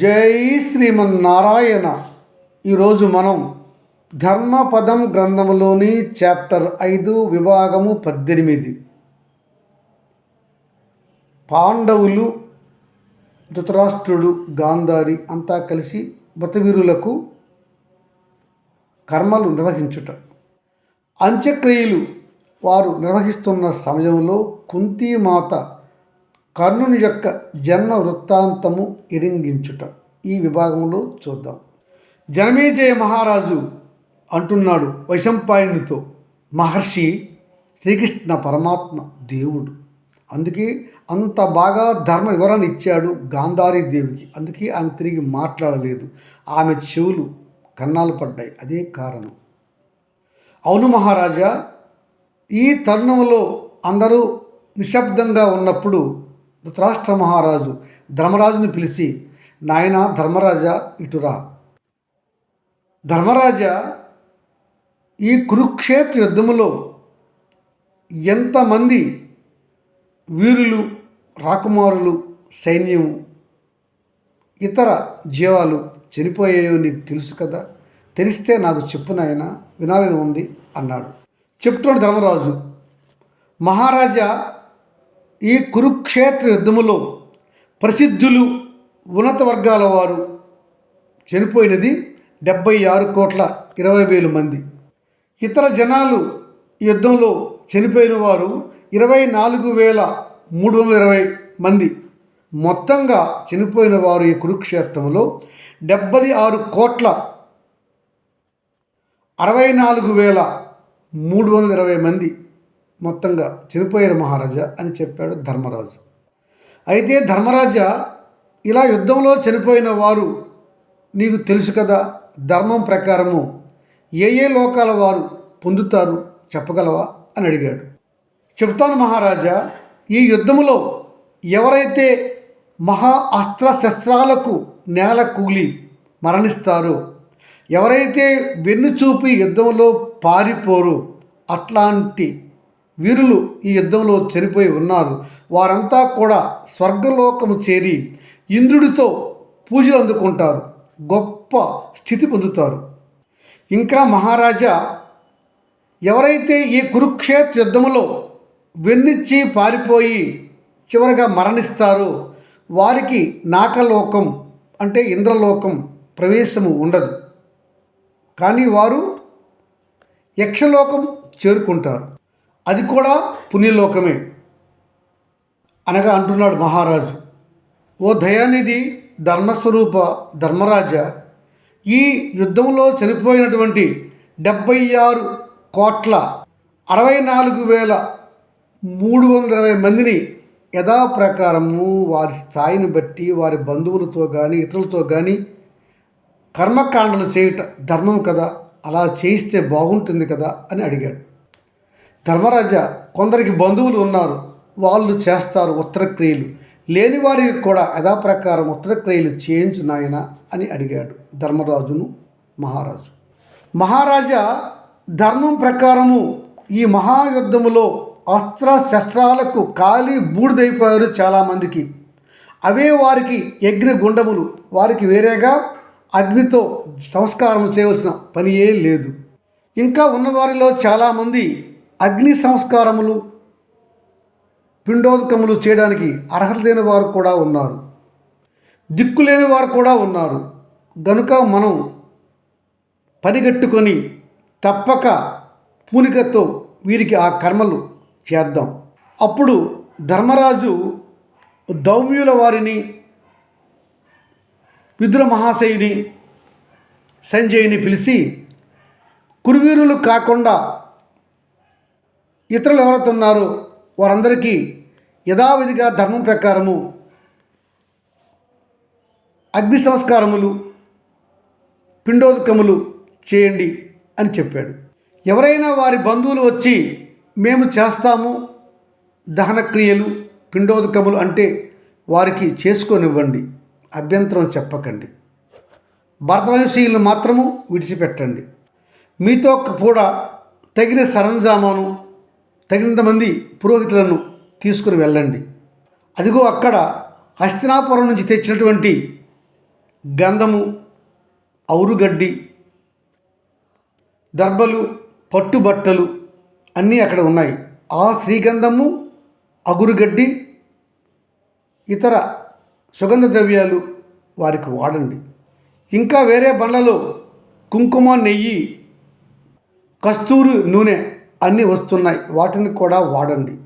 జై శ్రీమన్నారాయణ. ఈరోజు మనం ధర్మపదం గ్రంథములోని చాప్టర్ ఐదు విభాగము పద్దెనిమిది. పాండవులు ధృతరాష్ట్రుడు గాంధారి అంతా కలిసి మృతవీరులకు కర్మలు నిర్వహించుట. అంత్యక్రియలు వారు నిర్వహిస్తున్న సమయంలో కుంతీమాత కర్ణుని యొక్క జన్మ వృత్తాంతము ఇరింగించుట. ఈ విభాగంలో చూద్దాం. జనమేజయ మహారాజు అంటున్నాడు వైశంపాయనితో మహర్షి శ్రీకృష్ణ పరమాత్మ దేవుడు. అందుకే అంత బాగా ధర్మ వివరణ ఇచ్చాడు గాంధారీ దేవికి అందుకే ఆమె తిరిగి మాట్లాడలేదు. ఆమె చెవులు కన్నాలు పడ్డాయి. అదే కారణం. అవును మహారాజా ఈ తరుణంలో అందరూ నిశ్శబ్దంగా ఉన్నప్పుడు ధృతరాష్ట్ర మహారాజు ధర్మరాజుని పిలిచి నాయన ధర్మరాజా ఇటురా ధర్మరాజ ఈ కురుక్షేత్ర యుద్ధములో ఎంతమంది వీరులు రాకుమారులు సైన్యం ఇతర జీవాలు చనిపోయాయో నీకు తెలుసు కదా? తెలిస్తే నాకు చెప్పు నాయన వినాలని ఉంది అన్నాడు. చెప్తున్నాడు ధర్మరాజు. మహారాజా ఈ కురుక్షేత్ర యుద్ధములో ప్రసిద్ధులు ఉన్నత వర్గాల వారు చనిపోయినది డెబ్బై ఆరు కోట్ల ఇరవై వేలు మంది. ఇతర జనాలు యుద్ధంలో చనిపోయిన వారు ఇరవై నాలుగు వేల మూడు వందల ఇరవై మంది. మొత్తంగా చనిపోయిన వారు ఈ కురుక్షేత్రంలో డెబ్బై ఆరు కోట్ల అరవై నాలుగు వేల మూడు వందల ఇరవై మంది. మొత్తంగా చనిపోయారు మహారాజా అని చెప్పాడు ధర్మరాజు. అయితే ధర్మరాజా ఇలా యుద్ధంలో చనిపోయిన వారు నీకు తెలుసు కదా ధర్మం ప్రకారము ఏ ఏ లోకాల వారు పొందుతారు చెప్పగలవా అని అడిగాడు. చెప్తాను మహారాజా ఈ యుద్ధములో ఎవరైతే మహా అస్త్ర శస్త్రాలకు నేల కూలి మరణిస్తారో ఎవరైతే వెన్ను చూపి యుద్ధంలో పారిపోరు అట్లాంటి వీరులు ఈ యుద్ధంలో చనిపోయి ఉన్నారు. వారంతా కూడా స్వర్గలోకము చేరి ఇంద్రుడితో పూజలు అందుకుంటారు. గొప్ప స్థితి పొందుతారు. ఇంకా మహారాజా ఎవరైతే ఈ కురుక్షేత్ర యుద్ధములో వెన్నిచ్చి పారిపోయి చివరగా మరణిస్తారో వారికి నాకలోకం అంటే ఇంద్రలోకం ప్రవేశము ఉండదు. కానీ వారు యక్షలోకం చేరుకుంటారు. అది కూడా పుణ్యలోకమే. అనగా అంటున్నాడు మహారాజు ఓ దయానిధి ధర్మస్వరూప ధర్మరాజ ఈ యుద్ధంలో చనిపోయినటువంటి డెబ్బై ఆరు కోట్ల అరవై నాలుగు వేల మూడు వందల ఇరవై మందిని యథాప్రకారము వారి స్థాయిని బట్టి వారి బంధువులతో కానీ ఇతరులతో కానీ కర్మకాండలు చేయట ధర్మం కదా? అలా చేయిస్తే బాగుంటుంది కదా? అని అడిగాడు. ధర్మరాజా కొందరికి బంధువులు ఉన్నారు. వాళ్ళు చేస్తారు ఉత్తరక్రియలు. లేని వారికి కూడా యథాప్రకారం ఉత్తరక్రియలు చేయించు నాయన అని అడిగాడు ధర్మరాజును మహారాజు. మహారాజా ధర్మం ప్రకారము ఈ మహాయుద్ధములో అస్త్ర శస్త్రాలకు ఖాళీ బూడిదైపోయారు చాలామందికి. అవే వారికి యజ్ఞ గుండములు. వారికి వేరేగా అగ్నితో సంస్కారం చేయవలసిన పనియే లేదు. ఇంకా ఉన్నవారిలో చాలామంది అగ్ని సంస్కారములు పిండోదకములు చేయడానికి అర్హత లేని వారు కూడా ఉన్నారు. దిక్కు లేని వారు కూడా ఉన్నారు. గనుక మనం పనిగట్టుకొని తప్పక పూనికతో వీరికి ఆ కర్మలు చేద్దాం. అప్పుడు ధర్మరాజు దౌమ్యుల వారిని విదుర మహాశయుని సంజయుని పిలిచి కురువీరులు కాకుండా ఇతరులు ఎవరైతే ఉన్నారో వారందరికీ యథావిధిగా ధర్మం ప్రకారము అగ్ని సంస్కారములు పిండోదకములు చేయండి అని చెప్పాడు. ఎవరైనా వారి బంధువులు వచ్చి మేము చేస్తాము దహనక్రియలు పిండోదకములు అంటే వారికి చేసుకొనివ్వండి అభ్యంతరం చెప్పకండి. భరతవంశీయులను మాత్రము విడిచిపెట్టండి. మీతో కూడా తగిన సరంజామాను తగినంత మంది పురోహితులను తీసుకుని వెళ్ళండి. అదిగో అక్కడ హస్తినాపురం నుంచి తెచ్చినటువంటి గంధము ఔరుగడ్డి దర్బలు పట్టుబట్టలు అన్నీ అక్కడ ఉన్నాయి. ఆ శ్రీగంధము అగురుగడ్డి ఇతర సుగంధ ద్రవ్యాలు వారికి వాడండి. ఇంకా వేరే బండ్లలో కుంకుమ నెయ్యి కస్తూరి నూనె అన్నీ వస్తున్నాయి. వాటిని కూడా వాడండి.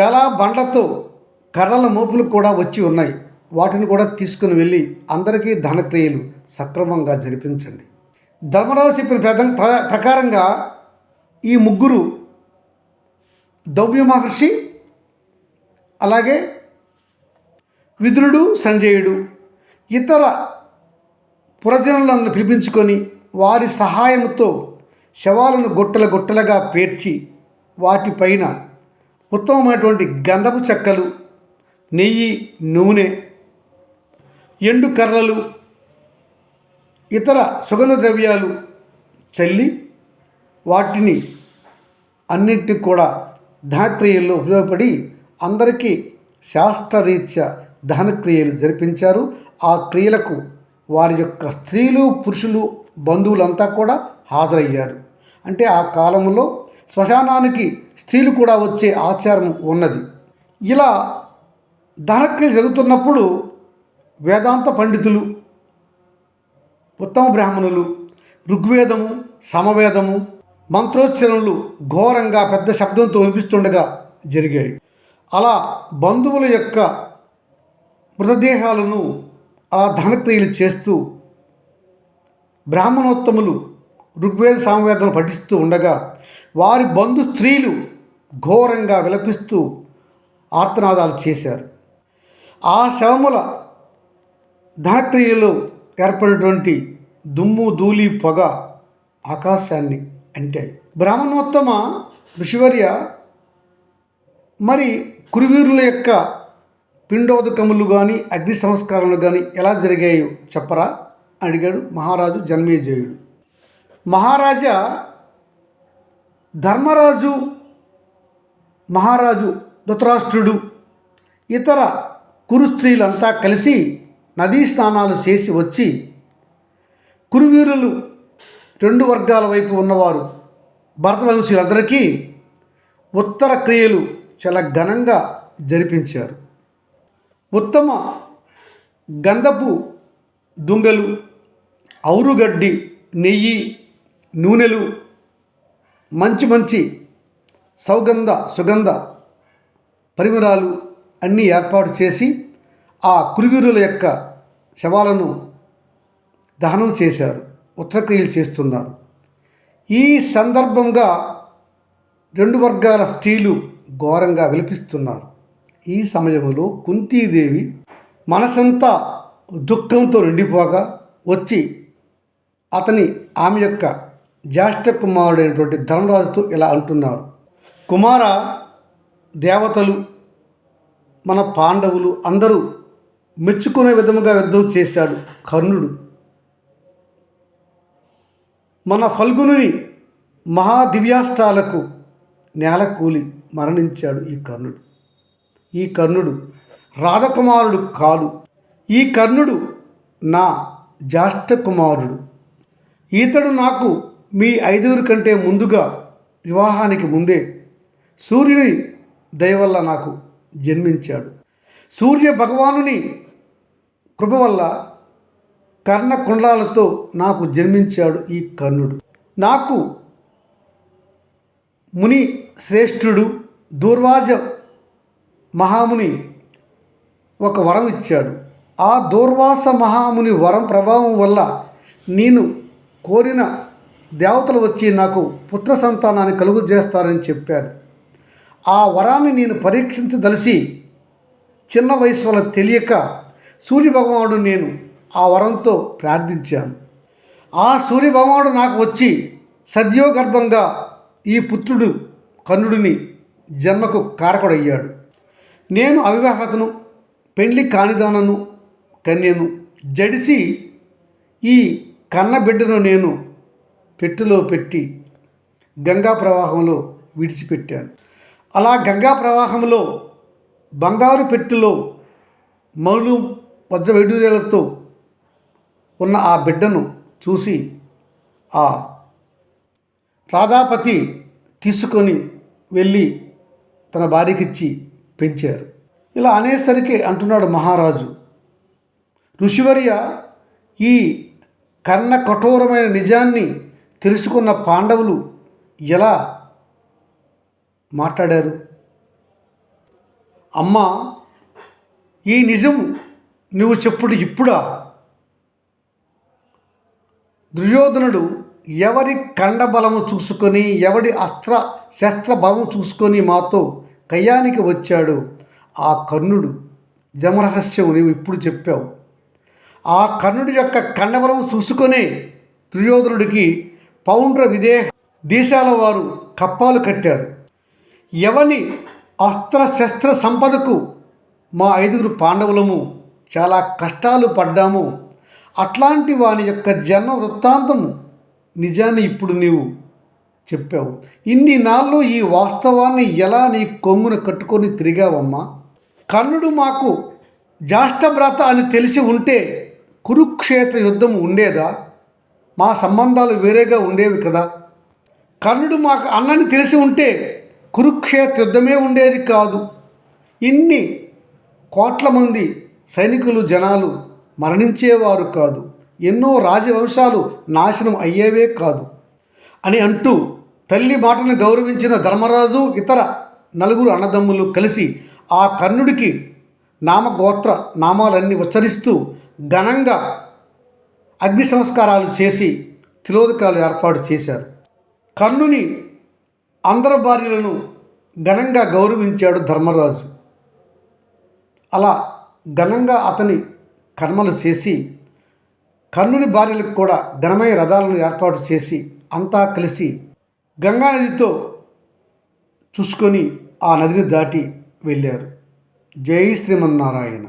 చాలా బండ్లతో కర్రల మోపులు కూడా వచ్చి ఉన్నాయి. వాటిని కూడా తీసుకుని వెళ్ళి అందరికీ ధనక్రియలు సక్రమంగా జరిపించండి. ధర్మరాజు చెప్పిన ప్రధ- ప్ర- ప్రకారంగా ఈ ముగ్గురు దౌవ్య మహర్షి అలాగే విదురుడు సంజయుడు ఇతర పురజనులను పిలిపించుకొని వారి సహాయంతో శవాలను గుట్టల గుట్టలుగా పేర్చి వాటిపైన ఉత్తమమైనటువంటి గంధపు చెక్కలు నెయ్యి నూనె ఎండు కర్రలు ఇతర సుగంధ ద్రవ్యాలు చల్లి వాటిని అన్నింటినీ కూడా దహనక్రియల్లో ఉపయోగపడి అందరికీ శాస్త్రరీత్యా దహనక్రియలు జరిపించారు. ఆ క్రియలకు వారి యొక్క స్త్రీలు పురుషులు బంధువులంతా కూడా హాజరయ్యారు. అంటే ఆ కాలంలో శ్మశానానికి స్త్రీలు కూడా వచ్చే ఆచారం ఉన్నది. ఇలా ధనక్రియ జరుగుతున్నప్పుడు వేదాంత పండితులు ఉత్తమ బ్రాహ్మణులు ఋగ్వేదము సమవేదము మంత్రోచ్చరణలు ఘోరంగా పెద్ద శబ్దంతో వినిపిస్తుండగా జరిగాయి. అలా బంధువుల యొక్క మృతదేహాలను ఆ ధనక్రియలు చేస్తూ బ్రాహ్మణోత్తములు ఋగ్వేద సామవేదం పఠిస్తూ ఉండగా వారి బంధు స్త్రీలు ఘోరంగా విలపిస్తూ ఆర్తనాదాలు చేశారు. ఆ శవముల ధనక్రియలో ఏర్పడినటువంటి దుమ్ము ధూళి పొగ ఆకాశాన్ని అంటే బ్రాహ్మణోత్తమ ఋషివర్య మరి కురువీరుల యొక్క పిండోదకములు కానీ అగ్ని సంస్కారములు కానీ ఎలా జరిగాయో చెప్పరా? అడిగాడు మహారాజు జన్మేజయుడు. మహారాజా ధర్మరాజు మహారాజు ధృతరాష్ట్రుడు ఇతర కురు స్త్రీలంతా కలిసి నదీ స్నానాలు చేసి వచ్చి కురువీరులు రెండు వర్గాల వైపు ఉన్నవారు భరతవంశీలందరికీ ఉత్తర క్రియలు చాలా ఘనంగా జరిపించారు. ఉత్తమ గంధపు దుంగలు ఔరుగడ్డి నెయ్యి నూనెలు మంచి మంచి సౌగంధ సుగంధ పరిమళాలు అన్నీ ఏర్పాటు చేసి ఆ కురువీరుల యొక్క శవాలను దహనం చేశారు ఉత్తరక్రియలు చేస్తున్నారు. ఈ సందర్భంగా రెండు వర్గాల స్త్రీలు ఘోరంగా విలపిస్తున్నారు. ఈ సమయంలో కుంతీదేవి మనసంతా దుఃఖంతో నిండిపోగా వచ్చి అతని ఆమె యొక్క జ్యేష్ఠ కుమారుడైనటువంటి ధనరాజుతో ఇలా అంటున్నారు. కుమార దేవతలు మన పాండవులు అందరూ మెచ్చుకునే విధముగా యుద్ధం చేశాడు కర్ణుడు. మన ఫల్గుని మహాదివ్యాష్ట్రాలకు నేల కూలి మరణించాడు ఈ కర్ణుడు. ఈ కర్ణుడు రాధకుమారుడు కాదు. ఈ కర్ణుడు నా జ్యేష్ఠ కుమారుడు ఈతడు నాకు మీ ఐదుగురు కంటే ముందుగా వివాహానికి ముందే సూర్యుని దయవల్ల నాకు జన్మించాడు. సూర్య భగవానుని కృప వల్ల కర్ణ కుండలాలతో నాకు జన్మించాడు ఈ కర్ణుడు. నాకు ముని శ్రేష్ఠుడు దూర్వాజ మహాముని ఒక వరం ఇచ్చాడు. ఆ దూర్వాస మహాముని వరం ప్రభావం వల్ల నేను కోరిన దేవతలు వచ్చి నాకు పుత్ర సంతానాన్ని కలుగు చేస్తారని చెప్పారు. ఆ వరాన్ని నేను పరీక్షించదలిసి చిన్న వయసు వల్ల తెలియక సూర్యభగవానుడు నేను ఆ వరంతో ప్రార్థించాను. ఆ సూర్యభగవానుడు నాకు వచ్చి సద్యోగర్భంగా ఈ పుత్రుడు కన్నుడిని జన్మకు కారకుడయ్యాడు. నేను అవివాహతను పెండ్లి కానిదానను కన్యను జడిసి ఈ కన్న బిడ్డను నేను పెట్టెలో పెట్టి గంగా ప్రవాహంలో విడిచిపెట్టాను. అలా గంగా ప్రవాహంలో బంగారు పెట్టెలో మౌలు వజ్రవైడూర్యాలతో ఉన్న ఆ బిడ్డను చూసి ఆ రాధాపతి తీసుకొని వెళ్ళి తన భార్యకిచ్చి పెంచారు. ఇలా అనేసరికి అంటున్నాడు మహారాజు ఋషివర్య ఈ కన్న కఠోరమైన నిజాన్ని తెలుసుకున్న పాండవులు ఎలా మాట్లాడారు? అమ్మ ఈ నిజం నువ్వు చెప్పుడు ఇప్పుడా? దుర్యోధనుడు ఎవరి కండ బలము చూసుకొని ఎవడి అస్త్ర శస్త్ర బలము చూసుకొని మాతో కయ్యానికి వచ్చాడు? ఆ కర్ణుడు. జమరహస్యం నీవు ఇప్పుడు చెప్పావు. ఆ కర్ణుడి యొక్క కండబలం చూసుకొనే దుర్యోధనుడికి పౌండ్ర విదేహ దేశాల వారు కప్పాలు కట్టారు. ఎవని అస్త్ర శస్త్ర సంపదకు మా ఐదుగురు పాండవులము చాలా కష్టాలు పడ్డాము. అట్లాంటి వాని యొక్క జన్మ వృత్తాంతము నిజాన్ని ఇప్పుడు నీవు చెప్పావు. ఇన్ని నాళ్ళు ఈ వాస్తవాన్ని ఎలా నీ కొంగున కట్టుకొని తిరిగావమ్మా? కర్ణుడు మాకు జాష్టభ్రత అని తెలిసి ఉంటే కురుక్షేత్ర యుద్ధం ఉండేదా? మా సంబంధాలు వేరేగా ఉండేవి కదా. కర్ణుడు మాకు అన్నని తెలిసి ఉంటే కురుక్షేత్ర యుద్ధమే ఉండేది కాదు. ఇన్ని కోట్ల మంది సైనికులు జనాలు మరణించేవారు కాదు. ఎన్నో రాజవంశాలు నాశనం అయ్యేవే కాదు. అని అంటూ తల్లి మాటను గౌరవించిన ధర్మరాజు ఇతర నలుగురు అన్నదమ్ములు కలిసి ఆ కర్ణుడికి నామగోత్ర నామాలన్నీ ఉచ్చరిస్తూ ఘనంగా అగ్ని సంస్కారాలు చేసి తిలోదకాలు ఏర్పాటు చేశారు. కర్ణుని అందరి భార్యలను ఘనంగా గౌరవించాడు ధర్మరాజు. అలా ఘనంగా అతని కర్మలు చేసి కర్ణుని భార్యలకు కూడా ఘనమైన రథాలను ఏర్పాటు చేసి అంతా కలిసి గంగానదితో చూసుకొని ఆ నదిని దాటి వెళ్ళారు. జై శ్రీమన్నారాయణ.